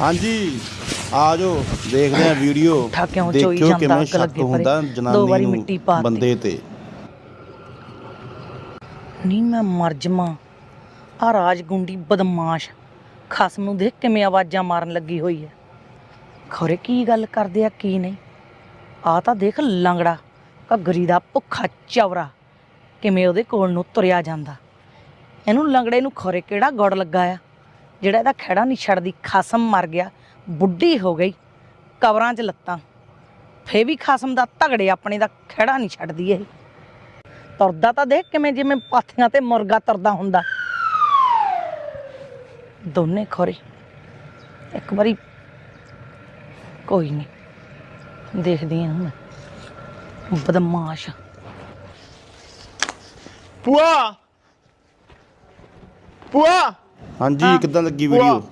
ਹਾਂਜੀ ਆ ਜਾਓ ਦੇਖਦੇ ਆ ਵੀਡੀਓ ਦੇਖਿਓ ਜਾਂਦਾ, ਕਿਵੇਂ ਅੱਗ ਸ਼ੱਕ ਲੱਗੇ ਪਰੇ। ਹੁੰਦਾ ਦੋ ਜਨਾਨੀ ਮਿੱਟੀ ਨੂੰ। ਬੰਦੇ ਤੇ। ਨਹੀਂ ਮੈਂ ਮਰ ਜਮਾ ਆ ਰਾਜਗੁੰਡੀ ਬਦਮਾਸ਼। ਖਸਮ ਨੂੰ ਦੇਖ ਕਿਵੇਂ ਆਵਾਜ਼ਾਂ ਮਾਰਨ ਲੱਗੀ ਹੋਈ ਹੈ। ਖਰੇ ਕੀ ਗੱਲ ਕਰਦੇ ਆ ਕੀ ਨਹੀਂ? ਆ ਤਾਂ ਦੇਖ ਲੰਗੜਾ ਘੱਗਰੀ ਦਾ ਭੁੱਖਾ ਚਵਰਾ। ਕਿਵੇਂ ਉਹਦੇ ਕੋਲ ਨੂੰ ਤੁਰਿਆ ਜਾਂਦਾ। ਇਹਨੂੰ ਲੰਗੜੇ ਨੂੰ ਖਰੇ ਕਿਹੜਾ ਗੁੜ ਲੱਗਾ ਆ? ਜਿਹੜਾ ਇਹਦਾ ਖੜਾ ਨਹੀਂ ਛੱਡਦੀ, ਖਸਮ ਮਰ ਗਿਆ, ਬੁੱਢੀ ਹੋ ਗਈ, ਕਬਰਾਂ 'ਚ ਲੱਤਾਂ। ਫੇ ਵੀ ਖਸਮ ਦਾ ਤਗੜੇ ਆਪਣੇ ਦਾ ਖੜਾ ਨਹੀਂ ਛੱਡਦੀ ਇਹ। ਤੁਰਦਾ ਤਾਂ ਦੇਖ ਕਿਵੇਂ ਜਿਵੇਂ ਪਾਥੀਆਂ ਤੇ ਮੁਰਗਾ ਤੁਰਦਾ ਹੁੰਦਾ। ਦੋਨੇ ਖੋਰੇ। ਇੱਕ ਵਾਰੀ ਕੋਈ ਨਹੀਂ। ਦੇਖਦੀ ਹਾਂ ਮੈਂ ਬਦਮਾਸ਼। ਭੂਆ! ਭੂਆ! ਹਾਂਜੀ। ਕਿੱਦਾਂ ਲੱਗੀ ਵੀਡੀਓ